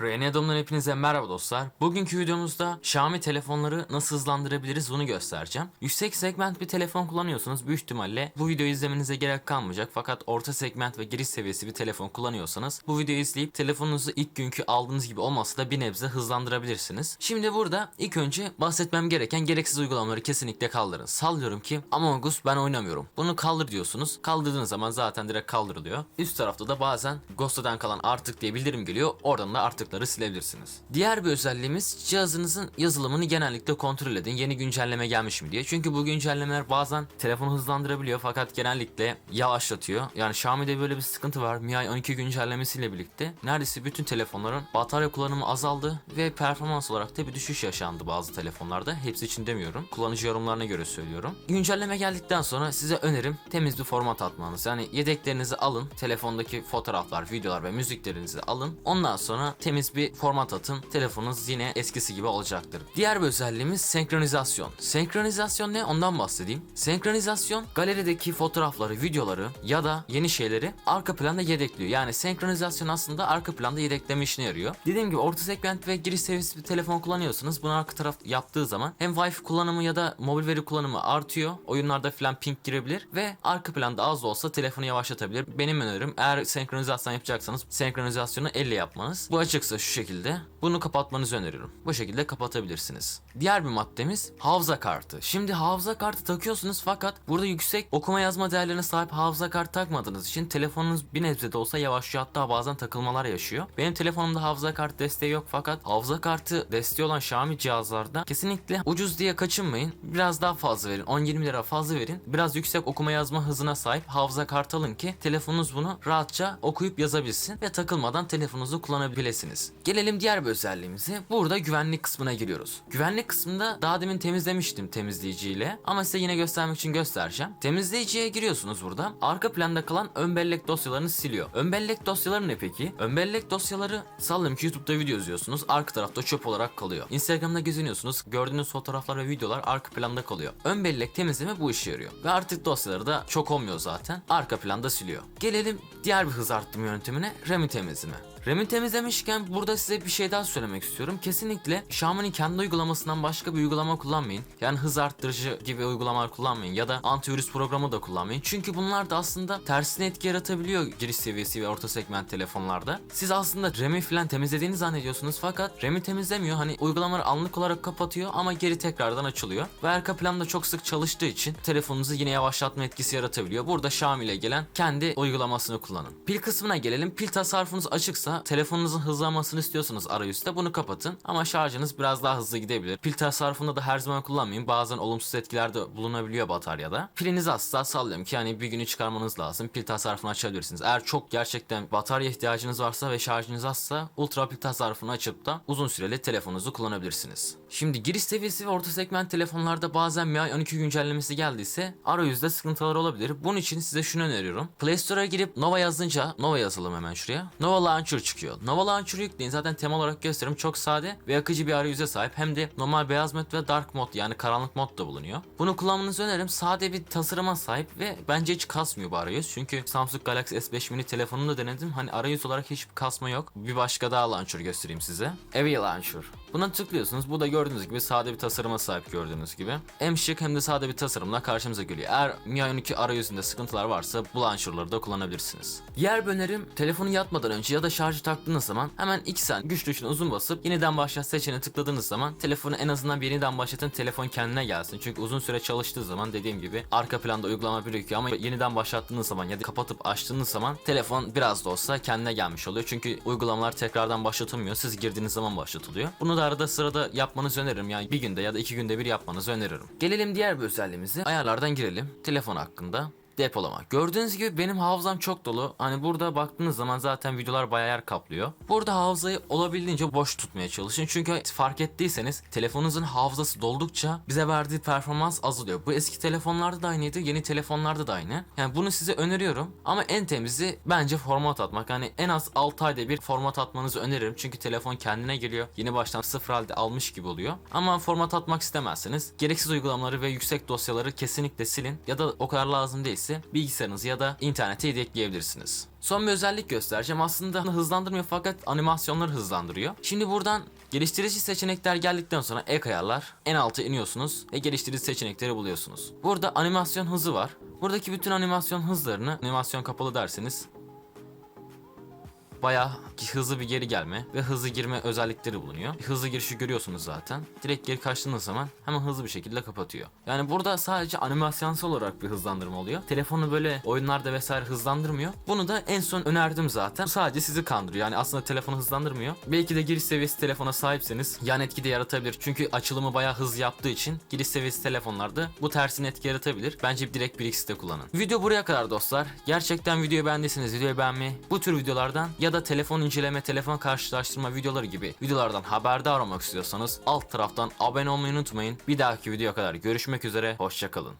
Renedom'dan hepinize merhaba dostlar. Bugünkü videomuzda Xiaomi telefonları nasıl hızlandırabiliriz bunu göstereceğim. Yüksek segment bir telefon kullanıyorsanız büyük ihtimalle bu videoyu izlemenize gerek kalmayacak. Fakat orta segment ve giriş seviyesi bir telefon kullanıyorsanız bu videoyu izleyip telefonunuzu ilk günkü aldığınız gibi olmasa da bir nebze hızlandırabilirsiniz. Şimdi burada ilk önce bahsetmem gereken gereksiz uygulamaları kesinlikle kaldırın. Sallıyorum ki Among Us ben oynamıyorum. Bunu kaldır diyorsunuz. Kaldırdığınız zaman zaten direkt kaldırılıyor. Üst tarafta da bazen Ghost'tan kalan artık diye bildirim geliyor. Oradan da artıkları silebilirsiniz. Diğer bir özelliğimiz cihazınızın yazılımını genellikle kontrol edin. Yeni güncelleme gelmiş mi diye. Çünkü bu güncellemeler bazen telefonu hızlandırabiliyor fakat genellikle yavaşlatıyor. Yani Xiaomi'de böyle bir sıkıntı var. MIUI 12 güncellemesiyle birlikte neredeyse bütün telefonların batarya kullanımı azaldı ve performans olarak da bir düşüş yaşandı bazı telefonlarda. Hepsi için demiyorum. Kullanıcı yorumlarına göre söylüyorum. Güncelleme geldikten sonra size önerim temiz bir format atmanız. Yani yedeklerinizi alın. Telefondaki fotoğraflar, videolar ve müziklerinizi alın. Ondan sonra temiz bir format atın. Telefonunuz yine eskisi gibi olacaktır. Diğer bir özelliğimiz senkronizasyon. Senkronizasyon ne? Ondan bahsedeyim. Senkronizasyon galerideki fotoğrafları, videoları ya da yeni şeyleri arka planda yedekliyor. Yani senkronizasyon aslında arka planda yedekleme işine yarıyor. Dediğim gibi orta segment ve giriş seviyesi bir telefon kullanıyorsanız bunu arka taraf yaptığı zaman hem Wi-Fi kullanımı ya da mobil veri kullanımı artıyor. Oyunlarda falan ping girebilir ve arka planda az da olsa telefonu yavaşlatabilir. Benim önerim eğer senkronizasyon yapacaksanız senkronizasyonu elle yapmanız. Bu açıksa şu şekilde bunu kapatmanızı öneriyorum. Bu şekilde kapatabilirsiniz. Diğer bir maddemiz hafıza kartı. Şimdi hafıza kartı takıyorsunuz fakat burada yüksek okuma yazma değerlerine sahip hafıza kartı takmadığınız için telefonunuz bir nebze de olsa yavaşlıyor hatta bazen takılmalar yaşıyor. Benim telefonumda hafıza kartı desteği yok fakat hafıza kartı desteği olan Xiaomi cihazlarda kesinlikle ucuz diye kaçınmayın. Biraz daha fazla verin. 10-20 lira fazla verin. Biraz yüksek okuma yazma hızına sahip hafıza kartı alın ki telefonunuz bunu rahatça okuyup yazabilsin ve takılmadan telefonunuzu kullanabilirsiniz. Gelelim diğer bir özelliğimize. Burada güvenlik kısmına giriyoruz. Güvenlik kısmında daha demin temizlemiştim temizleyiciyle ama size yine göstermek için göstereceğim. Temizleyiciye giriyorsunuz burada. Arka planda kalan ön bellek dosyalarını siliyor. Ön bellek dosyaları ne peki? Ön bellek dosyaları sallıyorum ki YouTube'da video izliyorsunuz. Arka tarafta çöp olarak kalıyor. Instagram'da geziniyorsunuz. Gördüğünüz fotoğraflar ve videolar arka planda kalıyor. Ön bellek temizleme bu işe yarıyor. Ve artık dosyaları da çok olmuyor zaten. Arka planda siliyor. Gelelim diğer bir hız arttırma yöntemine RAM'i temizleme. RAM'i temizlemişken burada size bir şey daha söylemek istiyorum. Kesinlikle Xiaomi'nin kendi uygulamasından başka bir uygulama kullanmayın. Yani hız arttırıcı gibi uygulamalar kullanmayın ya da antivirüs programı da kullanmayın. Çünkü bunlar da aslında tersine etki yaratabiliyor giriş seviyesi ve orta segment telefonlarda. Siz aslında RAM'i falan temizlediğini zannediyorsunuz fakat RAM'i temizlemiyor. Hani uygulamaları anlık olarak kapatıyor ama geri tekrardan açılıyor. Ve arka planda çok sık çalıştığı için telefonunuzu yine yavaşlatma etkisi yaratabiliyor. Burada Xiaomi ile gelen kendi uygulamasını kullanın. Pil kısmına gelelim. Pil tasarrufunuz açıksa telefonunuzun hızlanmasını istiyorsanız arayüzde bunu kapatın. Ama şarjınız biraz daha hızlı gidebilir. Pil tasarrufunda da her zaman kullanmayın. Bazen olumsuz etkiler de bulunabiliyor bataryada. Piliniz azsa sallıyorum ki yani bir günü çıkarmanız lazım. Pil tasarrufunu açabilirsiniz. Eğer çok gerçekten batarya ihtiyacınız varsa ve şarjınız azsa ultra pil tasarrufunu açıp da uzun süreli telefonunuzu kullanabilirsiniz. Şimdi giriş seviyesi ve orta segment telefonlarda bazen MIUI 12 güncellemesi geldiyse arayüzde sıkıntılar olabilir. Bunun için size şunu öneriyorum. Play Store'a girip Nova yazınca Nova yazalım hemen şuraya. Nova Launcher çıkıyor. Nova Launcher'ı yükleyin. Zaten temel olarak gösteririm. Çok sade ve akıcı bir arayüze sahip. Hem de normal beyaz mod ve dark mod yani karanlık mod da bulunuyor. Bunu kullanmanızı öneririm. Sade bir tasarıma sahip ve bence hiç kasmıyor bu arayüz. Çünkü Samsung Galaxy S5 mini telefonunu da denedim. Hani arayüz olarak hiçbir kasma yok. Bir başka daha launcher göstereyim size. Evi Launcher. Buna tıklıyorsunuz. Bu da gördüğünüz gibi sade bir tasarıma sahip gördüğünüz gibi. Hem şık hem de sade bir tasarımla karşımıza geliyor. Eğer MIUI 12 arayüzünde sıkıntılar varsa bu launcher'ları da kullanabilirsiniz. Bir önerim telefonu yatmadan önce ya da şarjı taktığınız zaman hemen 2 saniye güç tuşuna uzun basıp yeniden başlat seçeneğine tıkladığınız zaman telefonu en azından bir yeniden başlatın telefon kendine gelsin. Çünkü uzun süre çalıştığı zaman dediğim gibi arka planda uygulama birikiyor ama yeniden başlattığınız zaman ya da kapatıp açtığınız zaman telefon biraz da olsa kendine gelmiş oluyor. Çünkü uygulamalar tekrardan başlatılmıyor. Siz girdiğiniz zaman başlatılıyor. Bunu da arada sırada yapmanızı öneririm. Yani bir günde ya da iki günde bir yapmanızı öneririm. Gelelim diğer bir özelliğimize. Ayarlardan girelim. Telefon hakkında depolama. Gördüğünüz gibi benim hafızam çok dolu. Hani burada baktığınız zaman zaten videolar bayağı yer kaplıyor. Burada hafızayı olabildiğince boş tutmaya çalışın. Çünkü fark ettiyseniz telefonunuzun hafızası doldukça bize verdiği performans azalıyor. Bu eski telefonlarda da aynıydı, yeni telefonlarda da aynı. Yani bunu size öneriyorum. Ama en temizi bence format atmak. Hani en az 6 ayda bir format atmanızı öneririm. Çünkü telefon kendine geliyor. Yeni baştan sıfır halde almış gibi oluyor. Ama format atmak istemezseniz gereksiz uygulamaları ve yüksek dosyaları kesinlikle silin. Ya da o kadar lazım değilse seviyesi bilgisayarınızı ya da internete yedekleyebilirsiniz. Son bir özellik göstereceğim. Aslında hızlandırmıyor fakat animasyonları hızlandırıyor. Şimdi buradan geliştirici seçenekler geldikten sonra ek ayarlar. En alta iniyorsunuz ve geliştirici seçenekleri buluyorsunuz. Burada animasyon hızı var. Buradaki bütün animasyon hızlarını animasyon kapalı derseniz bayağı hızlı bir geri gelme ve hızlı girme özellikleri bulunuyor. Hızlı girişi görüyorsunuz zaten. Direkt geri kaçtığınız zaman hemen hızlı bir şekilde kapatıyor. Yani burada sadece animasyonsal olarak bir hızlandırma oluyor. Telefonu böyle oyunlarda vesaire hızlandırmıyor. Bunu da en son önerdim zaten. Sadece sizi kandırıyor. Yani aslında telefonu hızlandırmıyor. Belki de giriş seviyesi telefona sahipseniz yan etki de yaratabilir. Çünkü açılımı bayağı hızlı yaptığı için giriş seviyesi telefonlarda bu tersine etki yaratabilir. Bence direkt bir X'te kullanın. Video buraya kadar dostlar. Gerçekten videoyu beğendiyseniz videoyu beğenmeyi, bu tür videolardan ya da telefon inceleme, telefon karşılaştırma videoları gibi videolardan haberdar olmak istiyorsanız alt taraftan abone olmayı unutmayın. Bir dahaki videoya kadar görüşmek üzere, hoşçakalın.